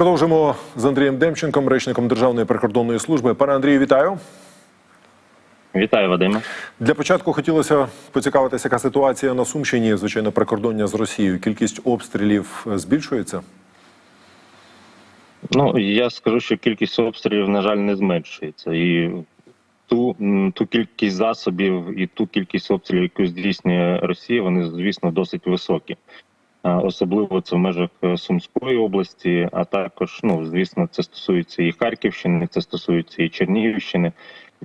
Продовжимо з Андрієм Демченком, речником Державної прикордонної служби. Пане Андрію, вітаю. Вітаю, Вадиме. Для початку хотілося поцікавитися, яка ситуація на Сумщині, звичайно, прикордоння з Росією. Кількість обстрілів збільшується. Ну я скажу, що кількість обстрілів, на жаль, не зменшується, і ту, ту кількість засобів і ту кількість обстрілів, яку здійснює Росія, вони звісно досить високі. Особливо це в межах е, Сумської області, а також, ну звісно, це стосується і Харківщини, це стосується і Чернігівщини.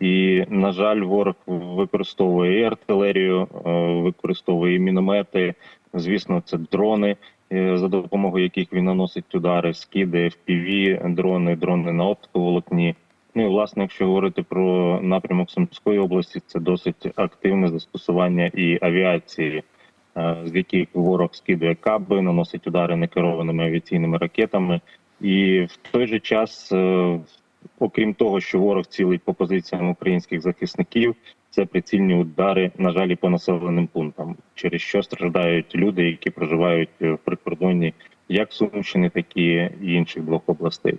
І на жаль, ворог використовує і артилерію, е, використовує і міномети. Звісно, це дрони, е, за допомогою яких він наносить удари, скиди, FPV, дрони, дрони на оптоволокні. Ну і власне, якщо говорити про напрямок Сумської області, це досить активне застосування і авіації, з яких ворог скидує каби, наносить удари некерованими авіаційними ракетами. І в той же час, е, окрім того, що ворог цілить по позиціям українських захисників, це прицільні удари, на жаль, і по населеним пунктам, через що страждають люди, які проживають в прикордонні як Сумщини, так і інших двох областей.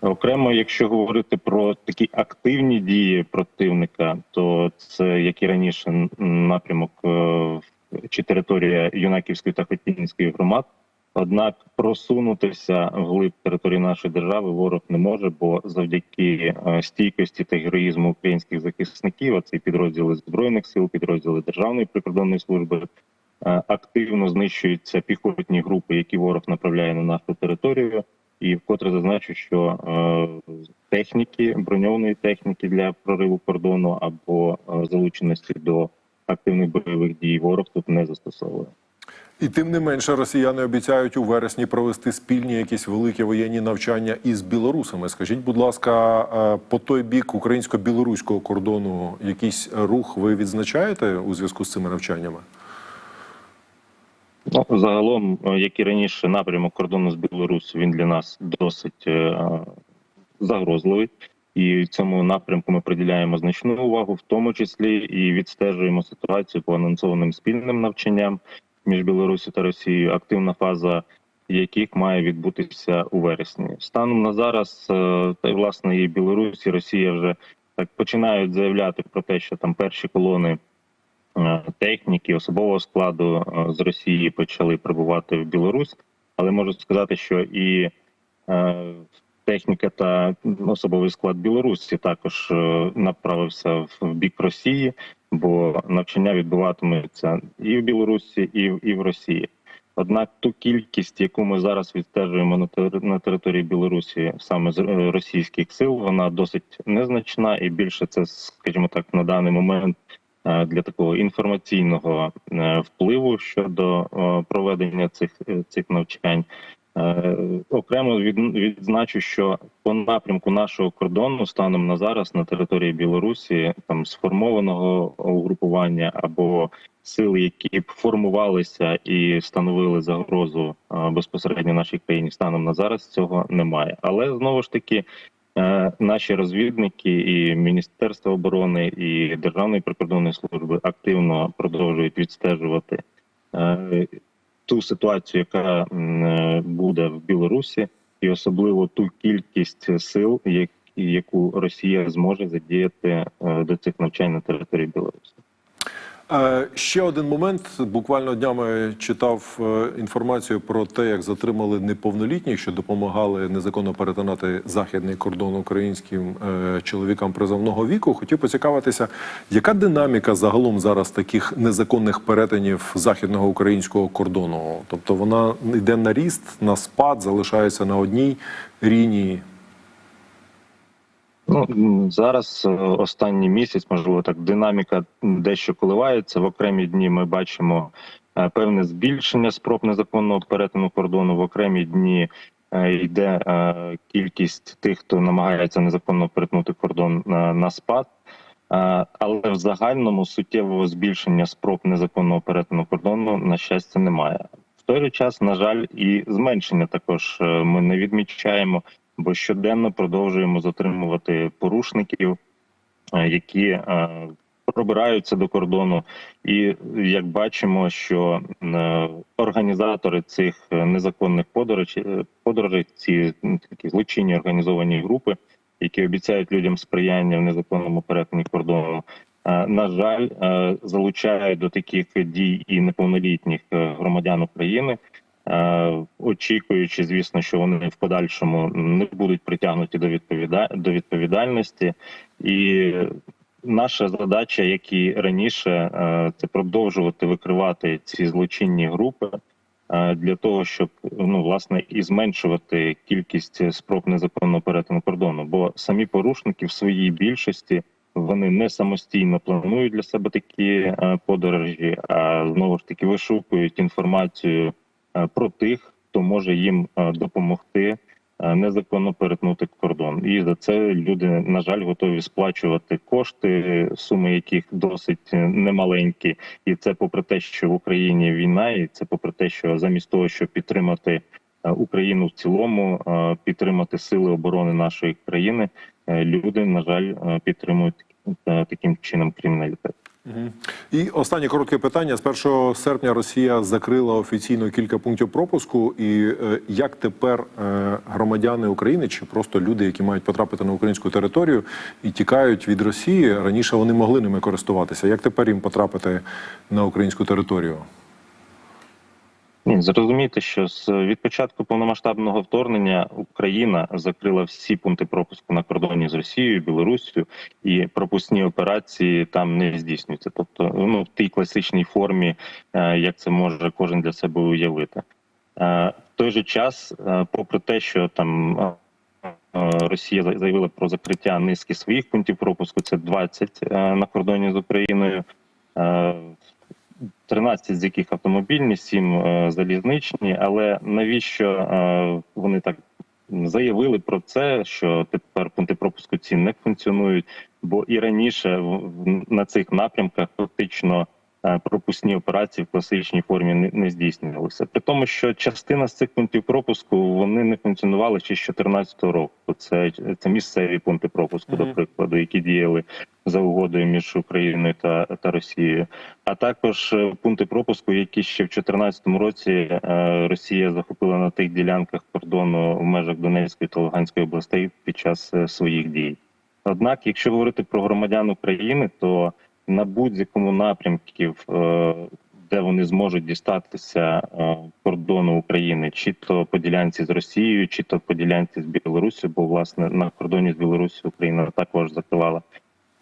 Окремо, якщо говорити про такі активні дії противника, то це як і раніше напрямок е, чи територія Юнаківської та Хотінської громад. Однак просунутися вглиб території нашої держави ворог не може, бо завдяки е, стійкості та героїзму українських захисників, а це підрозділи збройних сил, підрозділи Державної прикордонної служби, е, активно знищуються піхотні групи, які ворог направляє на нашу територію. І вкотре зазначу, що е, техніки броньованої техніки для прориву кордону або залученості до активних бойових дій ворог тут не застосовує. І тим не менше, росіяни обіцяють у вересні провести спільні якісь великі воєнні навчання із білорусами. Скажіть, будь ласка, по той бік українсько-білоруського кордону якийсь рух ви відзначаєте у зв'язку з цими навчаннями? Ну загалом, е, як і раніше, напрямок кордону з Білорусі він для нас досить е, загрозливий. І в цьому напрямку ми приділяємо значну увагу, в тому числі і відстежуємо ситуацію по анонсованим спільним навчанням між Білорусі та Росією, активна фаза яких має відбутися у вересні. Станом на зараз, е, та й власне і Білорусь, і Росія вже так починають заявляти про те, що там перші колони е, техніки, особового складу е, з Росії почали прибувати в Білорусь, але можу сказати, що і техніка та особовий склад Білорусі також е, направився в- бік Росії, бо навчання відбуватиметься і в Білорусі, і, в- і в Росії. Однак ту кількість, яку ми зараз відстежуємо на тери- на території Білорусі, саме з е, російських сил, вона досить незначна, і більше це, скажімо так, на даний момент е, для такого інформаційного впливу щодо проведення цих цих навчань. Е, Окремо від, відзначу, що по напрямку нашого кордону станом на зараз на території Білорусі там сформованого угрупування або сили, які б формувалися і становили загрозу е, безпосередньо нашій країні, станом на зараз цього немає. Але знову ж таки. е, Наші розвідники і Міністерство оборони і Державної прикордонної служби активно продовжують відстежувати ту ситуацію, яка е, буде в Білорусі, і особливо ту кількість сил, яку Росія зможе задіяти е, до цих навчань на території Білорусі. Ще один момент. Буквально днями читав е, інформацію про те, як затримали неповнолітніх, що допомагали незаконно перетинати західний кордон українським е, чоловікам призовного віку. Хотів поцікавитися, яка динаміка загалом зараз таких незаконних перетинів західного українського кордону? Тобто вона йде на ріст, на спад, залишається на одній рівні. Ну зараз е, останній місяць, можливо, так динаміка дещо коливається. В окремі дні ми бачимо е, певне збільшення спроб незаконного перетину кордону. В окремі дні е, йде кількість тих, хто намагається незаконно перетнути кордон на, спад. Але в загальному суттєвого збільшення спроб незаконного перетину кордону на щастя немає. В той же час, на жаль, і зменшення також ми не відмічаємо бо щоденно продовжуємо затримувати порушників, е, які е, пробираються до кордону. І як бачимо, що е, організатори цих незаконних подорожей, ці такі злочинні організовані групи, які обіцяють людям сприяння в незаконному перетині кордону. На жаль, залучають до таких дій і неповнолітніх громадян України, очікуючи, звісно, що вони в подальшому не будуть притягнуті до відповіда- до відповідальності. І наша задача, як і раніше, е, це продовжувати викривати ці злочинні групи е, для того, щоб ну власне і зменшувати кількість спроб незаконного перетину кордону. Бо самі порушники в своїй більшості вони не самостійно планують для себе такі е, подорожі, а знову ж таки вишукують інформацію е, про тих, хто може їм е, допомогти е, незаконно перетнути кордон. І за це люди, на жаль, готові сплачувати кошти, суми яких досить е, немаленькі. І це попри те, що в Україні війна, і це попри те, що замість того, щоб підтримати е, Україну в цілому, е, підтримати сили оборони нашої країни, е, люди, на жаль, е, підтримують е, таким чином криміналітет. І останнє коротке питання. З 1 серпня Росія закрила офіційно кілька пунктів пропуску. І е, як тепер е, громадяни України чи просто люди, які мають потрапити на українську територію і тікають від Росії, раніше вони могли ними користуватися. Як тепер їм потрапити на українську територію? Ні, зрозумійте, що з від початку повномасштабного вторгнення Україна закрила всі пункти пропуску на кордоні з Росією, Білоруссю, і пропускні операції там не здійснюються. Тобто, ну в тій класичній формі, е, як це може кожен для себе уявити. Е, В той же час, е, попри те, що там е, е, Росія заявила про закриття низки своїх пунктів пропуску, це 20 е, на кордоні з Україною. Е, 13 з яких автомобільні, 7 е, залізничні. Але навіщо е, вони так заявили про це, що тепер пункти пропуску ці не функціонують? Бо і раніше на цих напрямках фактично пропускні операції в класичній формі не, здійснювалися. При тому, що частина з цих пунктів пропуску вони не функціонували ще з 2014 року. Це, це місцеві пункти пропуску, до прикладу, які діяли за угодою між Україною та, та Росією а також е, пункти пропуску, які ще в 2014 році е, Росія захопила на тих ділянках кордону в межах Донецької та Луганської областей під час е, своїх дій. Однак, якщо говорити про громадян України, то на будь-якому напрямків, е, де вони зможуть дістатися е, кордону України, чи то по ділянці з Росією, чи то по ділянці з Білорусі, бо власне на кордоні з Білорусі Україна також закривала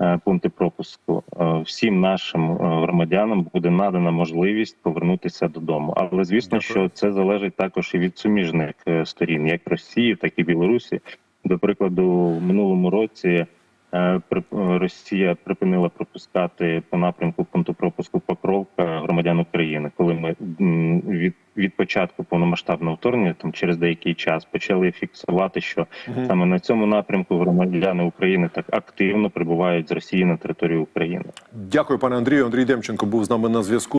е, пункти пропуску. Всім нашим громадянам буде надана можливість повернутися додому. Але звісно, що це залежить також і від суміжних сторін, як Росії, так і Білорусі. До прикладу, в минулому році Росія припинила пропускати по напрямку пункту пропуску Покровка громадян України, коли ми від, від початку повномасштабного вторгнення, там через деякий час, почали фіксувати, що. Саме на цьому напрямку громадяни України так активно прибувають з Росії на територію України. Дякую, пане Андрію. Андрій Демченко був з нами на зв'язку.